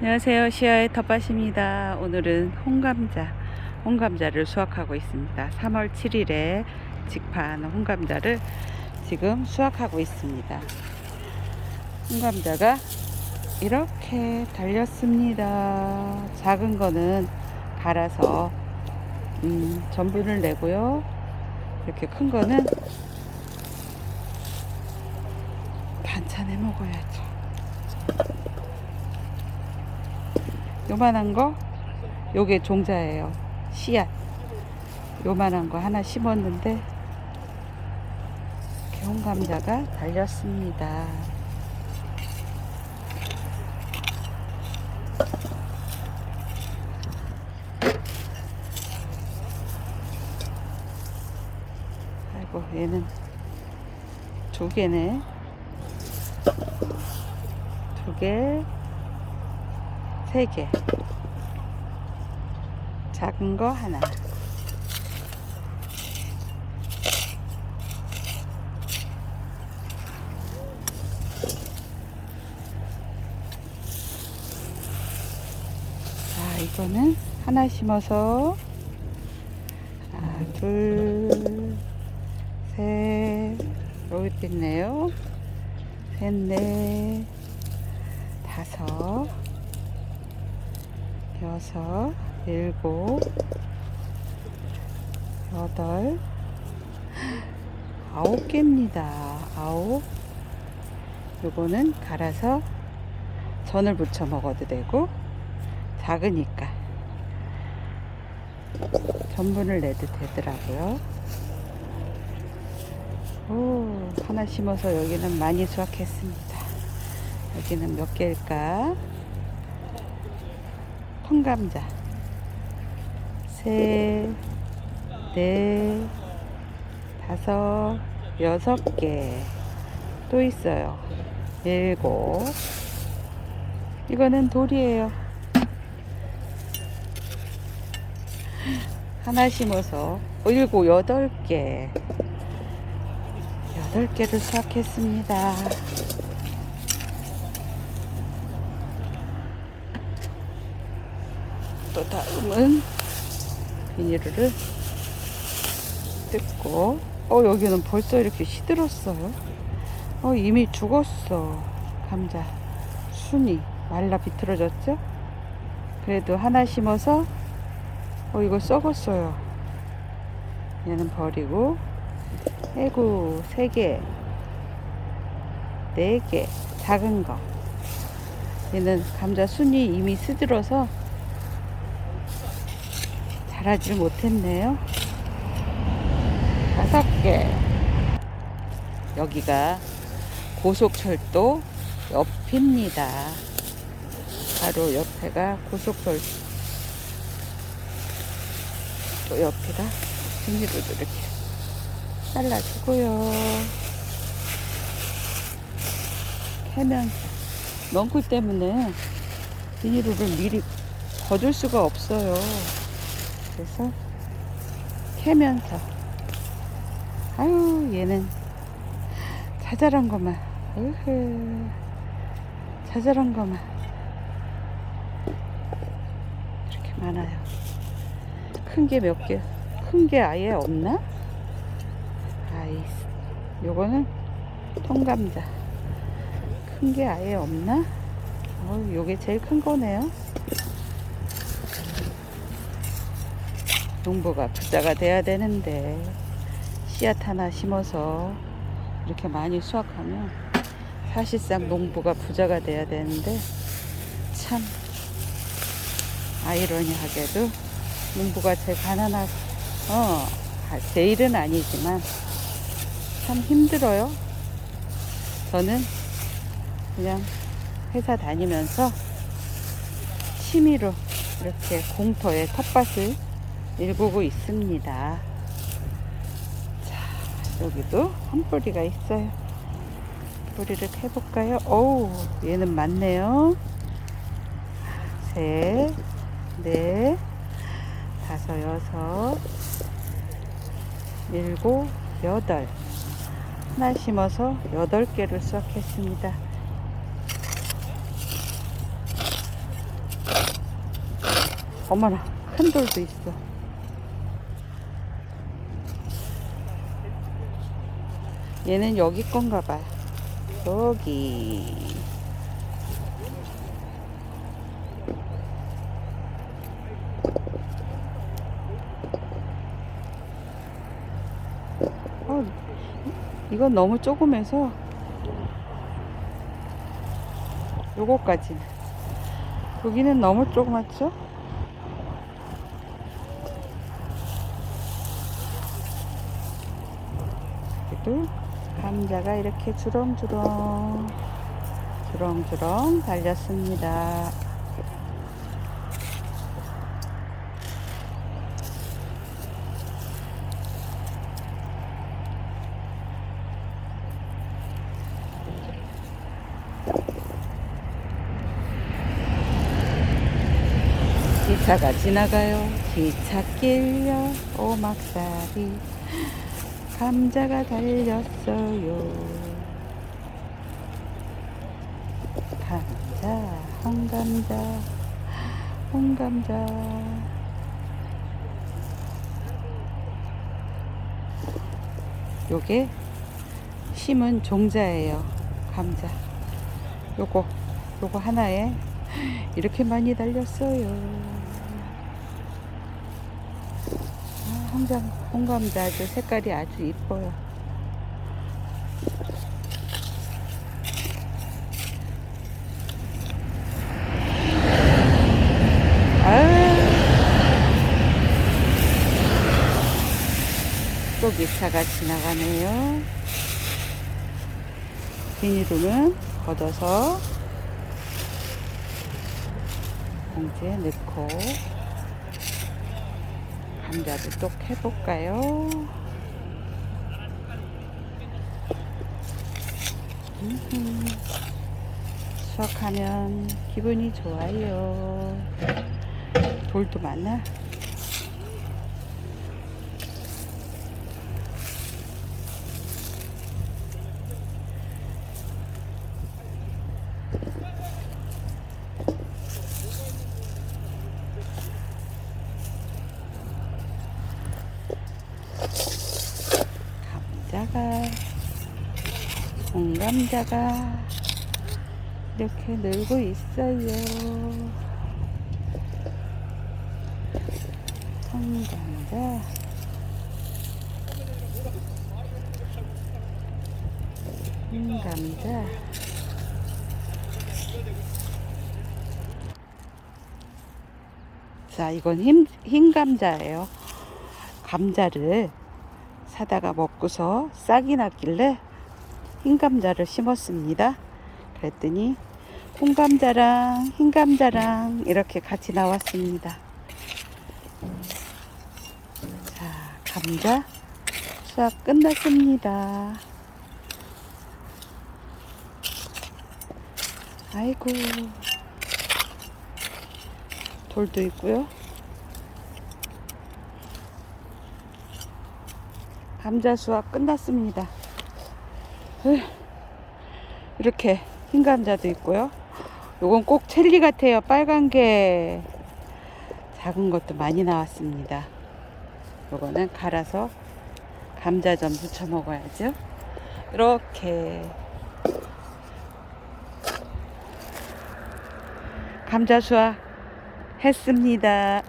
안녕하세요. 시아의 텃밭입니다. 오늘은 홍감자, 홍감자를 수확하고 있습니다. 3월 7일에 직파한 홍감자를 지금 수확하고 있습니다. 홍감자가 이렇게 달렸습니다. 작은 거는 갈아서 음, 전분을 내고요. 이렇게 큰 거는 반찬해 먹어야죠. 요만한 거? 요게 종자예요. 씨앗. 요만한 거 하나 심었는데 이렇게 홍감자가 달렸습니다. 아이고 얘는 두 개네. 두 개 세 개. 작은 거 하나. 자, 이거는 하나 심어서 하나, 둘, 셋, 여기도 있네요. 셋, 넷, 다섯, 여섯, 일곱, 여덟, 아홉 개입니다. 아홉. 요거는 갈아서 전을 부쳐 먹어도 되고, 작으니까 전분을 내도 되더라고요. 오, 하나 심어서 여기는 많이 수확했습니다. 여기는 몇 개일까? 통감자 셋, 넷, 다섯, 여섯 개 또 있어요. 일곱 이거는 돌이에요. 하나 심어서 일곱, 여덟 개 여덟 개를 수확했습니다. 또 다음은 비닐을 뜯고. 어 여기는 벌써 이렇게 시들었어요. 어 이미 죽었어. 감자 순이 말라 비틀어졌죠? 그래도 하나 심어서 어 이거 썩었어요. 얘는 버리고 에구 세개 네개 작은 거. 얘는 감자 순이 이미 쓰들어서 자라질 못했네요. 다섯 개. 여기가 고속철도 옆입니다. 바로 옆에가 고속철도 옆에다 비닐을 이렇게 잘라주고요. 캐면서 넝쿨 때문에 비닐을 미리 거둘 수가 없어요. 그래서 캐면서. 아유 얘는 자잘한 것만. 으흐. 자잘한 것만. 이렇게 많아요. 큰 게 몇 개? 큰 게 아예 없나? 아이 요거는 통감자. 큰 게 아예 없나? 어 요게 제일 큰 거네요 농부가 부자가 돼야 되는데 씨앗 하나 심어서 이렇게 많이 수확하면 사실상 농부가 부자가 돼야 되는데 참 아이러니하게도 농부가 제일 가난하고 어 제일은 아니지만 참 힘들어요. 저는 그냥 회사 다니면서 취미로 이렇게 공터에 텃밭을 일구고 있습니다. 자, 여기도 한 뿌리가 있어요. 뿌리를 캐볼까요? 어우, 얘는 많네요. 셋, 넷, 다섯, 여섯, 일곱, 여덟. 하나 심어서 여덟 개를 수확했습니다. 어머나 큰 돌도 있어. 얘는 여기 건가 봐요. 여기. 어, 이건 너무 조그매서 요거까지. 여기는 너무 조그맣죠? 여기도 감자가 이렇게 주렁주렁 주렁주렁 달렸습니다. 기차가 지나가요. 기찻길요. 오막살이 감자가 달렸어요. 감자, 홍감자, 홍감자. 요게 심은 종자예요. 감자. 요거, 요거 하나에 이렇게 많이 달렸어요. 아, 홍감, 홍감자 아주 색깔이 아주 이뻐요. 아, 또 기차가 지나가네요. 비닐은 걷어서 봉지에 넣고 감자도 또 해볼까요? 수확하면 기분이 좋아요. 돌도 많아. 감자가 红감자가 이렇게 늘고 있어요. 홍감자 홍감자 자 이건 흰, 흰 감자예요. 감자를 사다가 먹고서 싹이 났길래 흰 감자를 심었습니다. 그랬더니 홍감자랑 흰 감자랑 이렇게 같이 나왔습니다. 자, 감자 수확 끝났습니다. 아이고, 돌도 있고요. 감자 수확 끝났습니다. 으, 이렇게 흰 감자도 있고요. 요건 꼭 첼리 같아요. 빨간 게 작은 것도 많이 나왔습니다. 요거는 갈아서 감자 좀 부쳐 먹어야죠. 이렇게 감자 수확 했습니다.